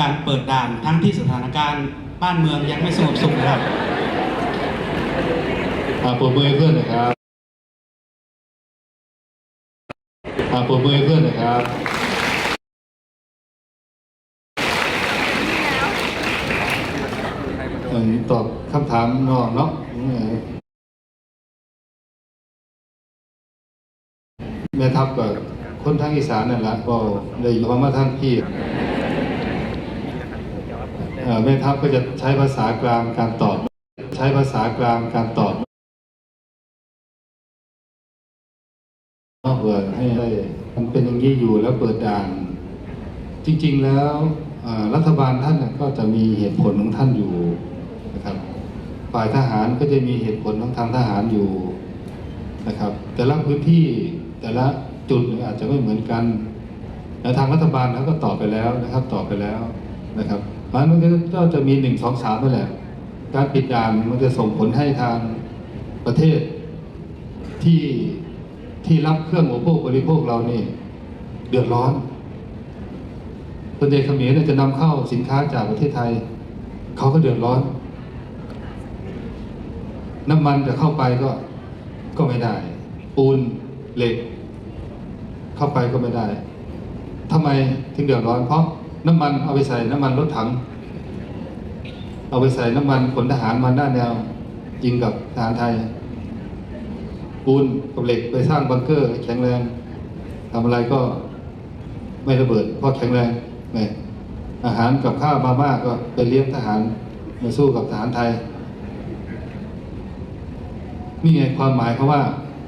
การเปิดด่านทั้งที่สถานการณ์บ้านเมืองยังไม่สงบสุขนะครับอ่าปรบมือให้เพื่อนหนะครับอ่าปรบมือให้เพื่อนหนะครับ เอิ่มตอบคำถามนองเนาะเอ่อแม่ทัพกับคนทางอีสานนั่นแหละก็เลยอยู่มาทางพี่ แม่ทัพก็จะใช้ภาษากลางการตอบ ใช้ภาษากลางการตอบเปิดให้ได้มันเป็นอย่างนี้อยู่แล้วเปิดด่าน จริง ๆ แล้วรัฐบาลท่านก็จะมีเหตุผลของท่านอยู่นะครับ ฝ่ายทหารก็จะมีเหตุผลของทางทหารอยู่นะครับ แต่ละพื้นที่แต่ละจุดอาจจะไม่เหมือนกันและทางรัฐบาลเขาก็ตอบไปแล้วนะครับ ตอบไปแล้วนะครับ มันก็จะมีหนึ่งสองสามนั่นแหละ การปิดด่านมันจะส่งผลให้ทางประเทศที่ที่รับเครื่องอุปโภคบริโภคเรานี่ เดือดร้อนประเทศเขมรเนี่ยจะนำเข้าสินค้าจากประเทศไทย เขาก็เดือดร้อน น้ำมันจะเข้าไปก็ก็ไม่ได้ ปูนเหล็ก เข้าไปก็ไม่ได้ทำไมถึงเดือดร้อนเพราะ น้ำมันเอาไปใส่น้ำมันรถถัง เอาไปใส่น้ำมันขนทหารมาด้านแนวยิงกับทหารไทย ปูนกับเหล็กไปสร้างบังเกอร์ แข็งแรงทำอะไรก็ไม่ระเบิดเพราะแข็งแรงเนี่ยอาหารกับข้าวมาม่าก็ไปเลี้ยงทหารมาสู้กับทหารไทยนี่ไงความหมายเขาว่า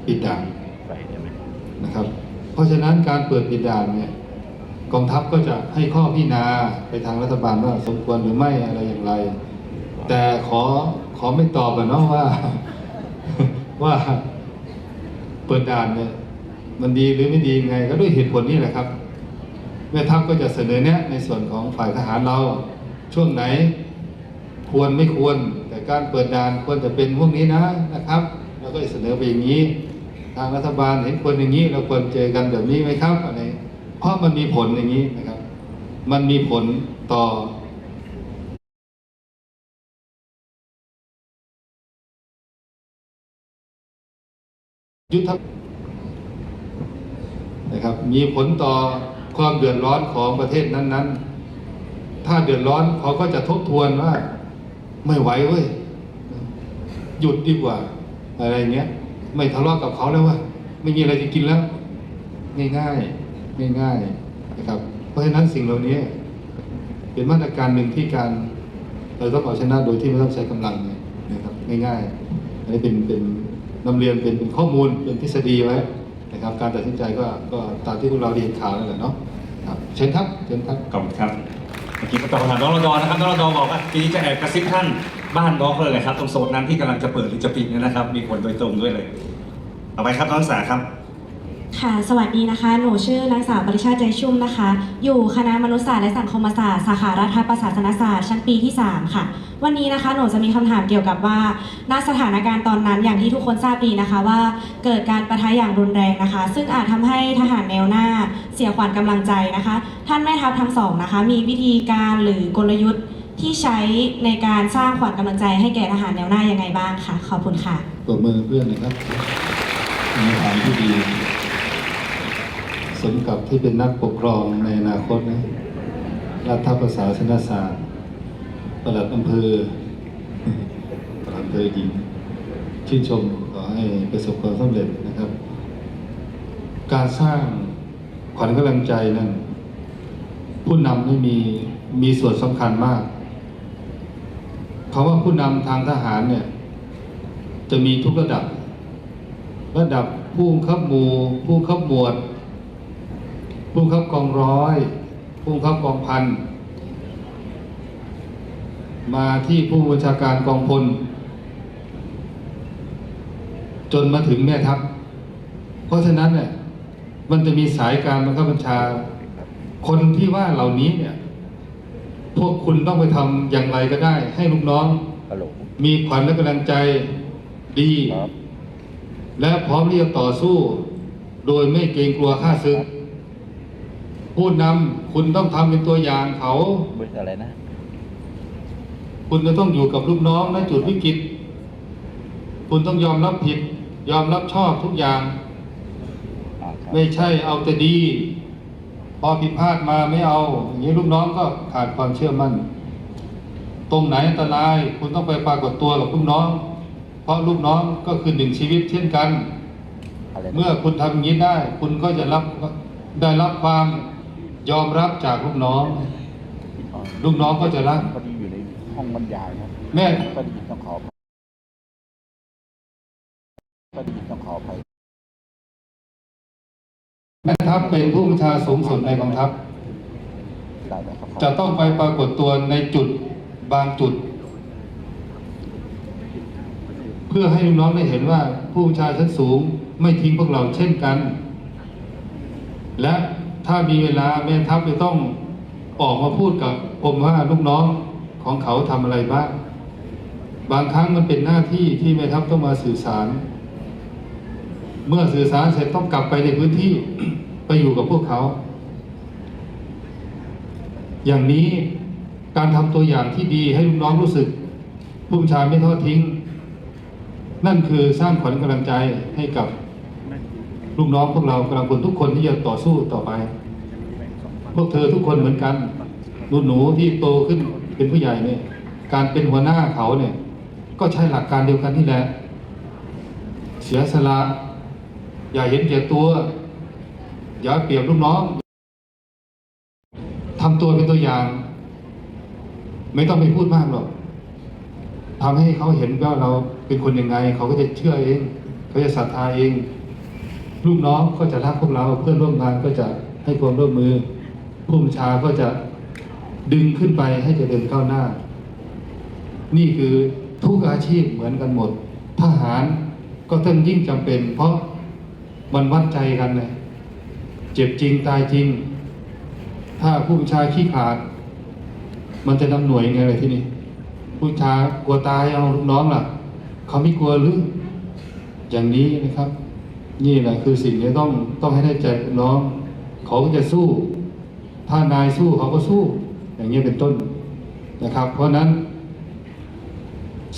ปิดด่านนะครับ เพราะฉะนั้นการเปิดปิดด่านเนี่ย กองทัพก็จะให้ข้อพิจารณาไปทางรัฐบาลว่าสมควรหรือไม่อะไรอย่างไร แต่ขอขอไม่ตอบอะเนาะว่า ว่าเปิดด่านเนี่ยมันดีหรือไม่ดียังไง ก็ด้วยเหตุผลนี้แหละครับแม่ทัพก็จะเสนอแนะในส่วนของฝ่ายทหารเรา ช่วงไหนควรไม่ควร แต่การเปิดด่านควรจะเป็นพวกนี้นะนะครับเราก็เสนอไปอย่างนี้ ทางรัฐบาลเห็นควรอย่างนี้เราควรเจอกันแบบนี้ไหมครับอะไร เพราะมันมีผลอย่างนี้นะครับ มันมีผลต่อยุทธนะครับ มีผลต่อความเดือดร้อนของประเทศนั้น ๆ ถ้าเดือดร้อนเขาก็จะทบทวนว่า ไม่ไหวเว้ย หยุดดีกว่า อะไรเงี้ย ไม่ทะเลาะกับเขาแล้วว่า ไม่มีอะไรจะกินแล้ว ง่ายๆ ง่ายๆนะครับ เพราะฉะนั้นสิ่งเหล่านี้เป็นมาตรการหนึ่งที่การเราต้องเอาชนะโดยที่ไม่ต้องใช้กำลังนะครับง่ายๆอันนี้เป็นเป็นนำเรียนเป็นเป็นข้อมูลเป็นทฤษฎีไว้นะครับ การตัดสินใจก็ก็ตามที่พวกเราเรียนข่าวนั่นแหละเนาะครับเชิญครับเชิญครับขอบคุณครับเมื่อกี้ประกาศถามน้องรดอนะครับน้องรดอบอกว่าทีนี้จะแอบกระซิบท่านบ้านน้องเลยนะครับ ตรงโซนนั้นที่กำลังจะเปิดหรือจะปิดเนี่ยนะครับ มีผลโดยตรงด้วยเลย ต่อไปครับน้องสาครับ ค่ะ สวัสดีนะคะ หนูชื่อนางสาวปริชาติใจชุ่มนะคะ อยู่คณะมนุษยศาสตร์และสังคมศาสตร์สาขารัฐประศาสนศาสตร์ชั้นปีที่ 3 ค่ะ วันนี้นะคะ หนูจะมีคำถามเกี่ยวกับว่าณสถานการณ์ตอนนั้นอย่างที่ทุกคนทราบดีนะคะ ว่าเกิดการประทะอย่างรุนแรงนะคะ ซึ่งอาจทำให้ทหารแนวหน้าเสียขวัญกำลังใจนะคะ ท่านแม่ทัพทั้งสองนะคะ มีวิธีการหรือกลยุทธ์ที่ใช้ในการสร้างขวัญกำลังใจให้แก่ทหารแนวหน้ายังไงบ้างคะขอบคุณค่ะปรบมือเพื่อนนะครับมีฐานที่ดี สมกับที่เป็นนักปกครองในอนาคตนะรัฐประศาสนศาสตร์ปลัดอำเภอประหลัดอำเภอหญิงชื่นชมขอให้ประสบความสำเร็จนะครับ การสร้างขวัญกำลังใจนั้นผู้นำไม่มีมีส่วนสำคัญมากคำว่าผู้นำทางทหารเนี่ย จะมีทุกระดับ ระดับผู้บับหมู่ผู้บังคับหมวด ผู้บังคับกองร้อย ผู้บังคับกองพัน มาที่ผู้บัญชาการกองพล จนมาถึงแม่ทัพ เพราะฉะนั้นเนี่ยมันจะมีสายการบังคับบัญชา คนที่ว่าเหล่านี้เนี่ย พวกคุณต้องไปทำอย่างไรก็ได้ ให้ลูกน้องฮัลโหลมีขวัญและกำลังใจดีครับและพร้อมที่จะต่อสู้ โดยไม่เกรงกลัวค่าศึก ผู้นำคุณต้องทำเป็นตัวอย่างเขาเบอร์อะไรนะ คุณจะต้องอยู่กับลูกน้องในจุดวิกฤต คุณต้องยอมรับผิด ยอมรับชอบทุกอย่างอ่าครับไม่ใช่เอาแต่ดี พอผิดพลาดมาไม่เอา อย่างนี้ลูกน้องก็ขาดความเชื่อมั่น ตรงไหนอันตราย คุณต้องไปปรากฏตัวกับลูกน้อง เพราะลูกน้องก็คือหนึ่งชีวิตเช่นกันอะไรนะเมื่อคุณทำอย่างนี้ได้ คุณก็จะรับได้รับความ ยอมรับจากลูกน้อง ลูกน้องก็จะรักพอดีอยู่ในห้องบรรยายครับแม่ก็ดีต้องขออภัยก็ดีต้องขออภัยแม่ทัพเป็นผู้บัญชาสูงสุดในกองทัพได้แล้วครับจะต้องไปปรากฏตัวในจุดบางจุด เพื่อให้ลูกน้องได้เห็นว่าผู้บัญชาชั้นสูงไม่ทิ้งพวกเราเช่นกัน และ ถ้ามีเวลาแม่ทัพจะต้องออกมาพูดกับผมว่าลูกน้องของเขาทำอะไรบ้าง บางครั้งมันเป็นหน้าที่ที่แม่ทัพต้องมาสื่อสาร เมื่อสื่อสารเสร็จต้องกลับไปในพื้นที่ไปอยู่กับพวกเขา อย่างนี้การทำตัวอย่างที่ดีให้ลูกน้องรู้สึกผู้บัญชาไม่ทอดทิ้ง นั่นคือสร้างขวัญกำลังใจให้กับ ลูกน้องพวกเรากำลังพลทุกคนที่จะต่อสู้ต่อไป พวกเธอทุกคนเหมือนกันหนูหนูที่โตขึ้นเป็นผู้ใหญ่เนี่ย การเป็นหัวหน้าเขาเนี่ย ก็ใช้หลักการเดียวกันนี่แหละ เสียสละ อย่าเห็นแก่ตัว อย่าเปรียบลูกน้องทำตัวเป็นตัวอย่าง ไม่ต้องไปพูดมากหรอกทำให้เขาเห็นว่าเราเป็นคนยังไง เขาก็จะเชื่อเอง เขาจะศรัทธาเอง ลูกน้องก็จะรักพวกเราเพื่อนร่วมงานก็จะให้ความร่วมมือผู้บัญชาก็จะดึงขึ้นไปให้เจริญก้าวหน้า นี่คือทุกอาชีพเหมือนกันหมด ทหารก็ต้องยิ่งจำเป็น เพราะมันวัดใจกันเลยเจ็บจริงตายจริง ถ้าผู้บัญชาขี้ขาด มันจะนำหน่วยยังไงเลยที่นี่ผู้บัญชากลัวตายเอาลูกน้องล่ะ เขาไม่กลัวหรืออย่างนี้นะครับ นี่แหละคือสิ่งที่ต้องต้องให้ได้ใจน้อง เขาก็จะสู้ ถ้านายสู้เขาก็สู้ อย่างนี้เป็นต้นนะครับ เพราะนั้น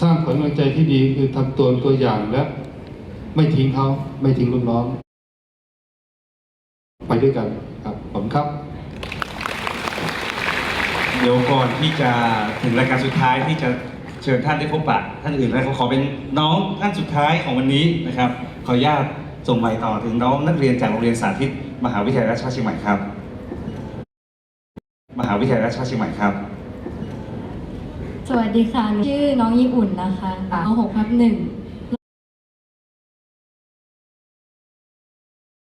สร้างผลกำลังใจที่ดีคือทำตัวเป็นตัวอย่างและ ไม่ทิ้งเขาไม่ทิ้งลูกน้อง ไปด้วยกันครับผมครับ เดี๋ยวก่อนที่จะถึงรายการสุดท้ายที่จะเชิญท่านได้พบปะท่านอื่นแล้วขอเป็นน้องท่านสุดท้ายของวันนี้นะครับ ขออนุญาต ส่งใบต่อถึงน้องนักเรียนจากโรงเรียนสาธิต มหาวิทยาลัยราชภัฏเชียงใหม่ครับ มหาวิทยาลัยราชภัฏเชียงใหม่ครับ สวัสดีค่ะหนูชื่อน้องญี่ปุ่นนะคะมหกทับหนึ่ง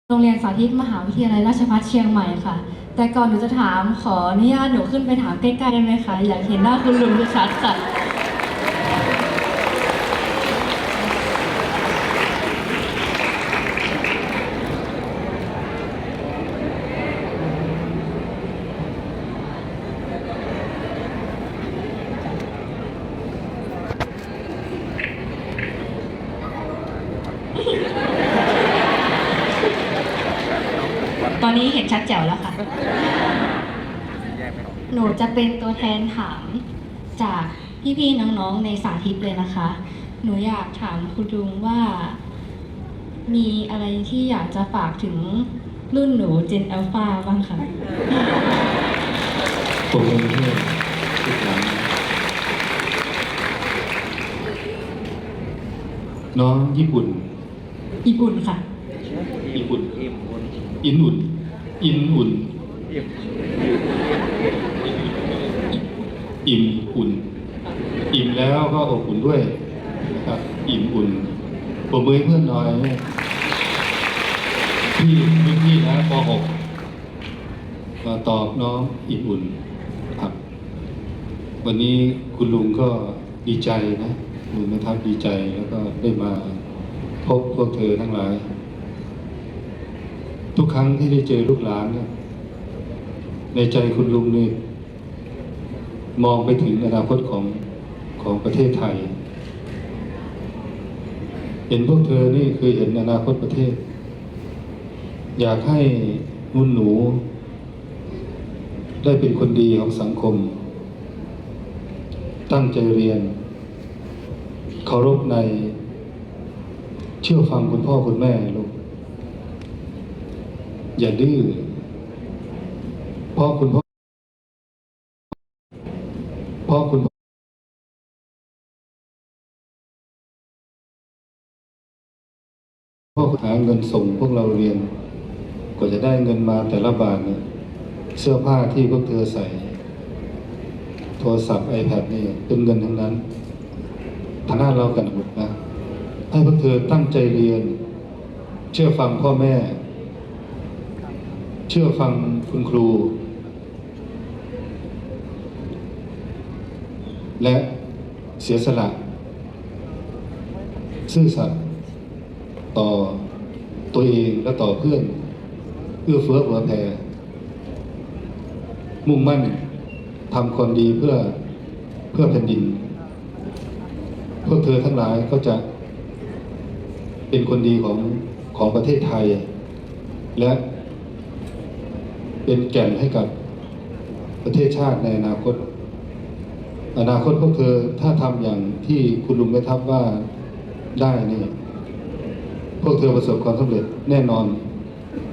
โรงเรียนสาธิตมหาวิทยาลัยราชภัฏเชียงใหม่ค่ะ แต่ก่อนหนูจะถามขออนุญาตหนูขึ้นไปถามใกล้ๆได้ไหมคะ อยากเห็นหน้าคุณลุงชัดค่ะ ชัดแจ๋วแล้วค่ะ หนูจะเป็นตัวแทนถามจากพี่ๆน้องๆในสาธิตเลยนะคะ หนูอยากถามคุณลุงว่า มีอะไรที่อยากจะฝากถึงรุ่นหนูเจนอัลฟาบ้างคะตัวเองที่ทุกหลังน้องญี่ปุ่น ญี่ปุ่นค่ะ ญี่ปุ่นอินอุ่น อินอุ่น อิ่มอุ่น อิ่มแล้วก็อบอุ่นด้วยนะครับ อิ่มอุ่นปรบมือเพื่อนหน่อยพี่รุ่พี่นะป .6 มาตอบน้องอิ่มอุ่นครับ วันนี้คุณลุงก็ดีใจนะลุงนะครับดีใจแล้วก็ได้มาพบพวกเธอทั้งหลาย ทุกครั้งที่ได้เจอลูกหลานเนี่ย ในใจคุณลุงนี่มองไปถึงอนาคตของของประเทศไทย เห็นพวกเธอนี่คือเห็นอนาคตประเทศ อยากให้นุ่นหนู ได้เป็นคนดีของสังคม ตั้งใจเรียน เคารพใน เชื่อฟังคุณพ่อคุณแม่ลู อย่าดื้อเพราะคุณพ่อเพราะคุณพ่อพ่อหาเงินส่งพวกเราเรียน กว่าจะได้เงินมาแต่ละบาทเนี่ยเสื้อผ้าที่พวกเธอใส่ โทรศัพท์ iPad นี่เป็นเงินทั้งนั้นฐานะเรากันหมดนะ ให้พวกเธอตั้งใจเรียน เชื่อฟังพ่อแม่ เชื่อฟังคุณครู และเสียสละ ซื่อสัตย์ต่อตัวเองและต่อเพื่อน เอื้อเฟื้อเผื่อแผ่มุ่งมั่นทำความดีเพื่อเพื่อแผ่นดิน พวกเธอทั้งหลายก็จะเป็นคนดีของของประเทศไทย และ เป็นแก่นให้กับประเทศชาติในอนาคต อนาคตพวกเธอถ้าทำอย่างที่คุณลุงแม่ทัพว่าได้นี่พวกเธอประสบความสำเร็จแน่นอน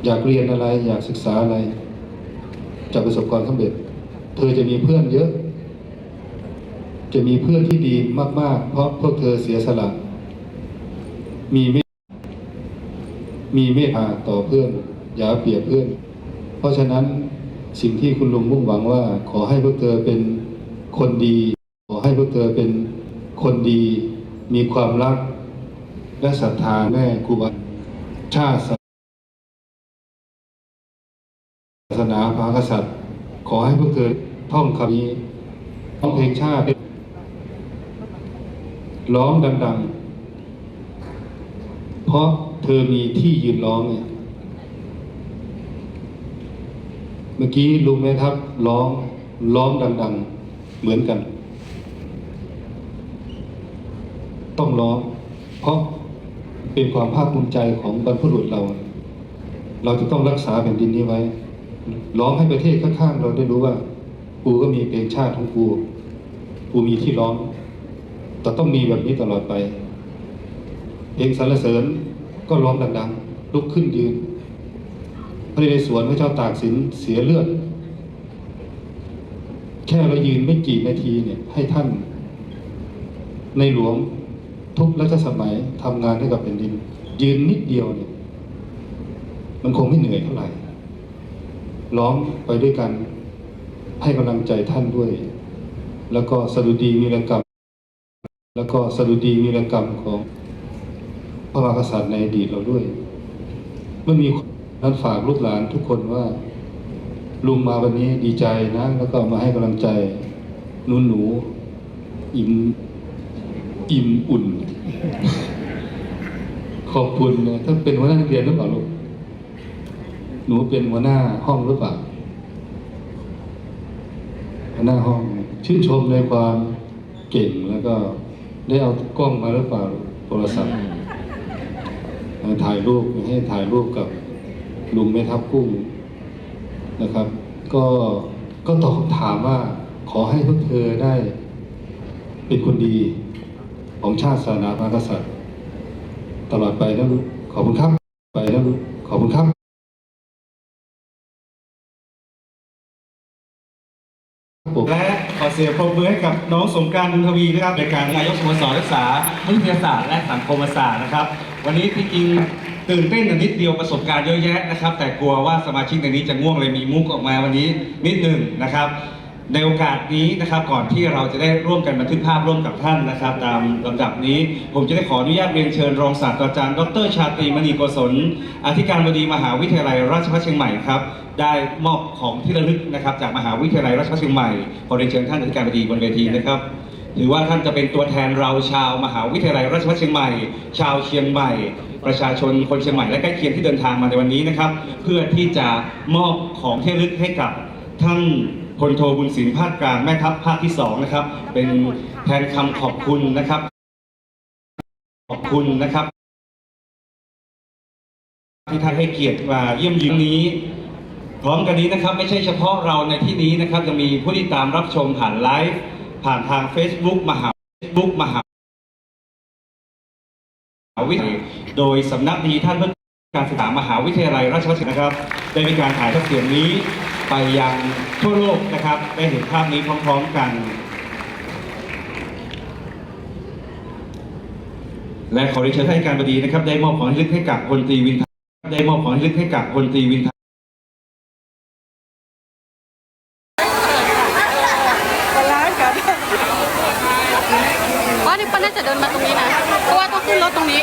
อยากเรียนอะไร อยากศึกษาอะไร จะประสบความสำเร็จ เธอจะมีเพื่อนเยอะ จะมีเพื่อนที่ดีมาก ๆ เพราะพวกเธอเสียสละ มีเมตมีเมตตาต่อเพื่อน อย่าเปรียบเพื่อน เพราะฉะนั้นสิ่งที่คุณลุงมุ่งหวังว่า ขอให้พวกเธอเป็นคนดี ขอให้พวกเธอเป็นคนดี มีความรัก และศรัทธาแม่ครูบาชาติศาสนาพระกษัตริย์ ขอให้พวกเธอท่องคำนี้ร้องเพลงชาติ ร้องดัง ๆ เพราะเธอมีที่ยืนร้องเนี่ย เมื่อกี้ลุงแม่ทัพร้องร้องดัง ๆ เหมือนกัน ต้องร้อง เพราะเป็นความภาคภูมิใจของบรรพบุรุษเรา เราจะต้องรักษาแผ่นดินนี้ไว้ร้องให้ประเทศข้างๆเราได้รู้ว่ากูก็มีเพลงชาติของกูกูมีที่ร้อง แต่ต้องมีแบบนี้ตลอดไป เพลงสรรเสริญก็ร้องดังๆลุกขึ้นยืน ระนเรศวรพระเจ้าตากสินเสียเลือด แค่เรายืนไม่กี่นาทีเนี่ย ให้ท่าน ในหลวงทุกรัชสมัยทำงานให้กับแผ่นดิน ยืนนิดเดียวเนี่ย มันคงไม่เหนื่อยเท่าไหร่ ร้องไปด้วยกัน ให้กำลังใจท่านด้วย แล้วก็สดุดีวีรกรรม แล้วก็สดุดีวีรกรรมของพระมหากษัตริย์ในอดีตเราด้วยมื่อมี นั้นฝากลูกหลานทุกคนว่า ลุงมาวันนี้ดีใจนะ แล้วก็มาให้กำลังใจหนูหนูๆอิ่มอิ่มอุ่น ขอบคุณนะท่านเป็นหัวหน้านักเรียนหรือเปล่าลูกหนูเป็นหัวหน้าห้องหรือเปล่าหัวหน้าห้อง ชื่นชมในความเก่งแล้วก็ได้เอากล้องมาหรือเปล่าโทรศัพท์เอ่อถ่ายรูปให้ถ่ายรูปกับ ลุงแม่ทัพกุ้งนะครับ ก็ก็ตอบคำถามว่าขอให้พวกเธอได้ เป็นคนดีของชาติศาสนาพระกษัตริย์ ตลอดไปนะลูกขอบคุณครับ ไปนะลูกขอบคุณครับและขอเสียงปรบมือให้กับน้องสงการบุญทวีนะครับในการนายกสโมสรศึกษาวิทยาศาสตร์และสังคมศาสตร์นะครับ วันนี้ที่จริง ตื่นเต้นนิดเดียวประสบการณ์เยอะแยะนะครับ แต่กลัวว่าสมาชิกในนี้จะง่วงเลยมีมุกออกมาวันนี้นิดหนึ่งนะครับ ในโอกาสนี้นะครับก่อนที่เราจะได้ร่วมกันบันทึกภาพร่วมกับท่านนะครับ ตามลำดับนี้ ผมจะได้ขออนุญาตเรียนเชิญรองศาสตราจารย์ ดรชาตรีมณีโกศลอธิการบดีมหาวิทยาลัยราชภัฏเชียงใหม่ครับได้มอบของที่ระลึกนะครับ จากมหาวิทยาลัยราชภัฏเชียงใหม่ขอเรียนเชิญท่านอธิการบดีบนเวทีนะครับ ถือว่าท่านจะเป็นตัวแทนเราชาวมหาวิทยาลัยราชภัฏเชียงใหม่ ชาวเชียงใหม่ ประชาชนคนเชียงใหม่และใกล้เคียงที่เดินทางมาในวันนี้นะครับ เพื่อที่จะมอบของที่ระลึกให้กับท่านพลโทบุญสินภาคกลางแม่ทัพภาคที่สองนะครับ เป็นแทนคำขอบคุณนะครับ ขอบคุณนะครับ ที่ท่านให้เกียรติมาเยี่ยมเยือนนี้พร้อมกันนี้นะครับ ไม่ใช่เฉพาะเราในที่นี้นะครับยังมีผู้ติดตามรับชมผ่านไลฟ์ ผ่านทาง Facebook มหา Facebook มหาวิทยาลัยโดยสำนักดีท่านเพื่อการศึกษามหาวิทยาลัยราชภัฏนะครับ ได้มีการถ่ายทอดเสียงนี้ ไปยังทั่วโลกนะครับ ได้เห็นภาพนี้พร้อมๆกัน และขอเรียนเชิญท่านการบดีนะครับ ได้มอบของที่ระลึกให้กับพลตรีวินทได้มอบของที่ระลึกให้กับพลตรีวินทา ว่านี่ป้าน่าจะเดินมาตรงนี้นะ เพราะว่าต้องขึ้นรถตรงนี้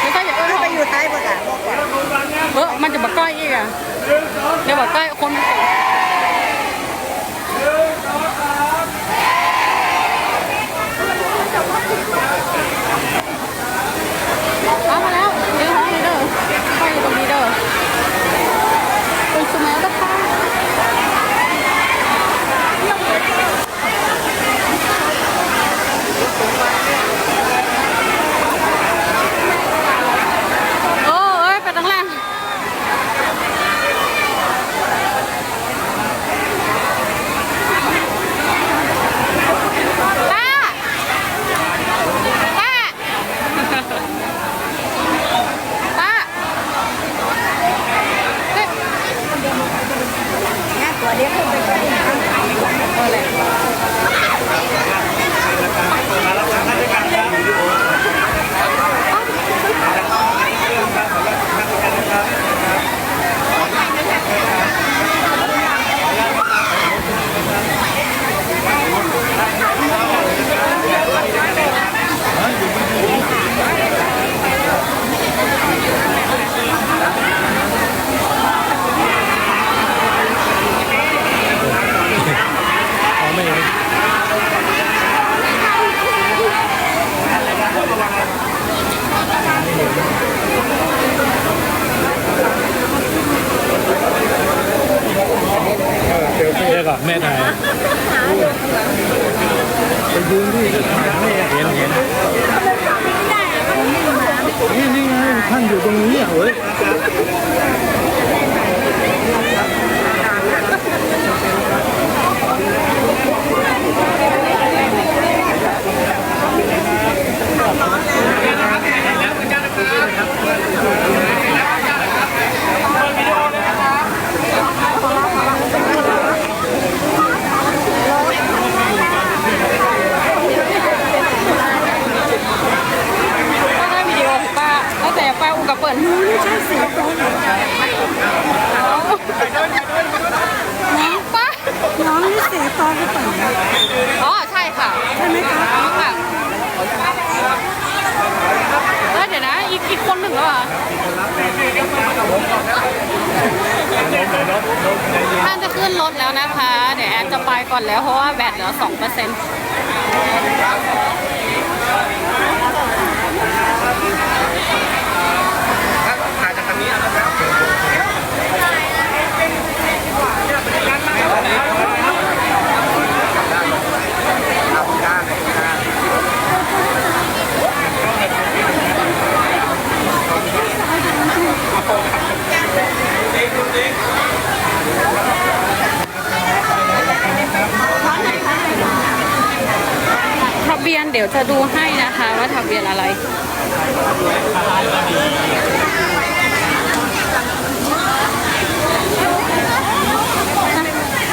ไม่ใช่อย่าเอิ้นไปอยู่ท้ายประกาศเออมันจะบักก้อยอีกอะเดี๋ยวบักก้อยคนมันเก่ง ท่านจะขึ้นรถแล้วนะคะ เดี๋ยวแอนจะไปก่อนแล้วเพราะว่าแบตเหลือสองเปอร์เซ็นต์ ทะเบียนเดี๋ยวจะดูให้นะคะว่าทะเบียนอะไร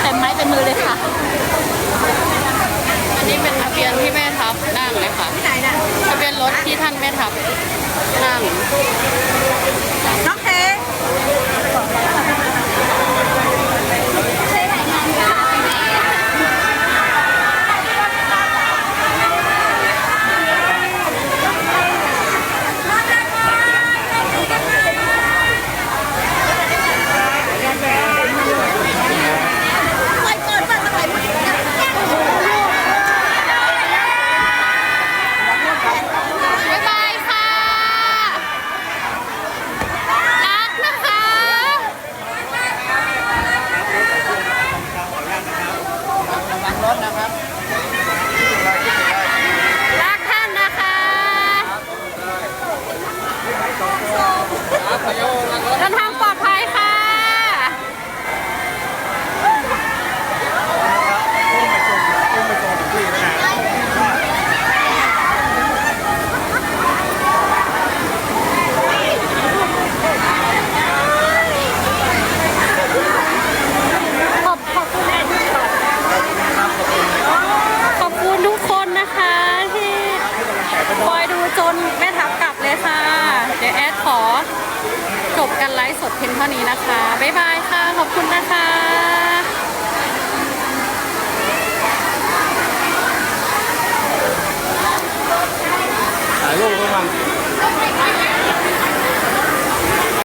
เต็มไม้เต็มมือเลยค่ะ อันนี้เป็นทะเบียนที่แม่ทับนั่งเลยค่ะทะเบียนรถที่ท่านแม่ทับนั่งน้องเท